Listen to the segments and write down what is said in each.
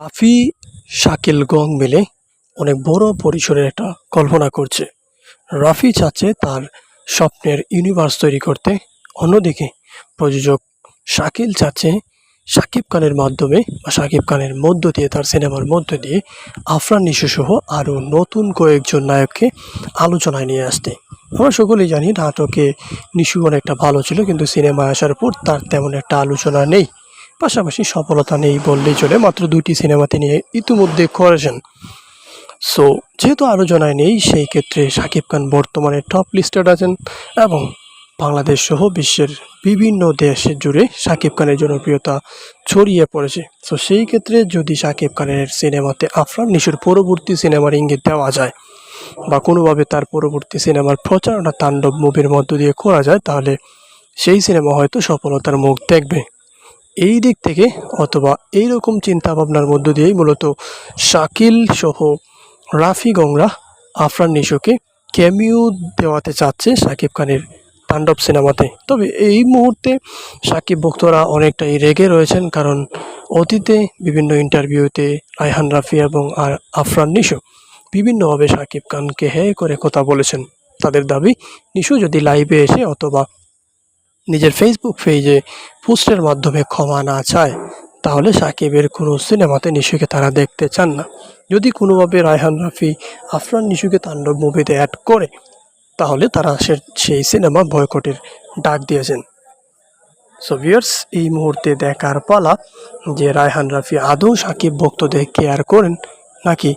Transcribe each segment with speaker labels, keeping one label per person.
Speaker 1: রাফি শাকিল গং মিলে অনেক বড় পরিসরের একটা কল্পনা করছে। রাফি চাচ্ছে তার স্বপ্নের ইউনিভার্স তৈরি করতে। অন্যদিকে প্রযোজক শাকিল চাচ্ছে শাকিব খানের মাধ্যমে বা শাকিব খানের মধ্য দিয়ে, তার সিনেমার মধ্য দিয়ে আফরান নিশো সহ আরও নতুন কয়েকজন নায়ককে আলোচনায় নিয়ে আসতে। আমরা সকলেই জানি নাটকে নিশু অনেকটা ভালো ছিল, কিন্তু সিনেমায় আসার পর তার তেমন একটা আলোচনা নেই। পাশাপাশি সফলতা নেই বললেই চলে। মাত্র দুইটি সিনেমা তিনি ইতিমধ্যে করেছেন। সো, যেহেতু আলোচনায় নেই, সেই ক্ষেত্রে শাকিব খান বর্তমানে টপ লিস্টেড আছেন এবং বাংলাদেশ সহ বিশ্বের বিভিন্ন দেশে জুড়ে শাকিব খানের জনপ্রিয়তা ছড়িয়ে পড়েছে। সো, সেই ক্ষেত্রে যদি শাকিব খানের সিনেমাতে আফরান নিশুর পরবর্তী সিনেমার ইঙ্গিত দেওয়া যায় বা কোনোভাবে তার পরবর্তী সিনেমার প্রচারণা তাণ্ডব মুভির মধ্য দিয়ে করা যায়, তাহলে সেই সিনেমা হয়তো সফলতার মুখ দেখবে। এই দিক থেকে অথবা এই রকম চিন্তা ভাবনার মধ্য দিয়েই মূলত শাকিল সহ রাফি গংরা, আফরান নিশোকে ক্যামিও দেওয়াতে চাচ্ছে শাকিব খানের তাণ্ডব সিনেমাতে। তবে এই মুহূর্তে সাকিব ভক্তরা অনেকটাই রেগে রয়েছেন কারণ অতীতে বিভিন্ন ইন্টারভিউতে রায়হান রাফি এবং আর আফরান নিশো বিভিন্নভাবে সাকিব খানকে হে করে কথা বলেছেন। তাদের দাবি, নিশু যদি লাইভে এসে অথবা নিজের ফেসবুক পেজে পোস্টের মাধ্যমে ক্ষমা না চায়, তাহলে সাকিবের কোনো সিনেমাতে নিশুকে তারা দেখতে চান না। যদি কোনোভাবে রায়হান রাফি, আফরান নিশুকে তাণ্ডব মুভিতে অ্যাড করে, তাহলে তারা সেই সিনেমা বয়কটের ডাক দিয়েছেন। সো ভিউয়ার্স এই মুহূর্তে দেখার পালা যে রায়হান রাফি আদৌ সাকিব ভক্তদের কেয়ার করেন নাকি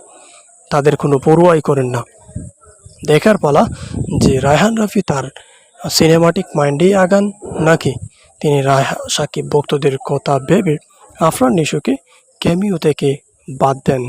Speaker 1: তাদের কোনো পড়ুয়াই করেন না। দেখার পালা যে রায়হান রাফি তার সিনেমাটিক মাইন্ডেই আগান, নাকি তিনি রায়হা সাকিব ভক্তদের কথা ভেবে আফরান নিশুকে ক্যামিও থেকে বাদ দেন?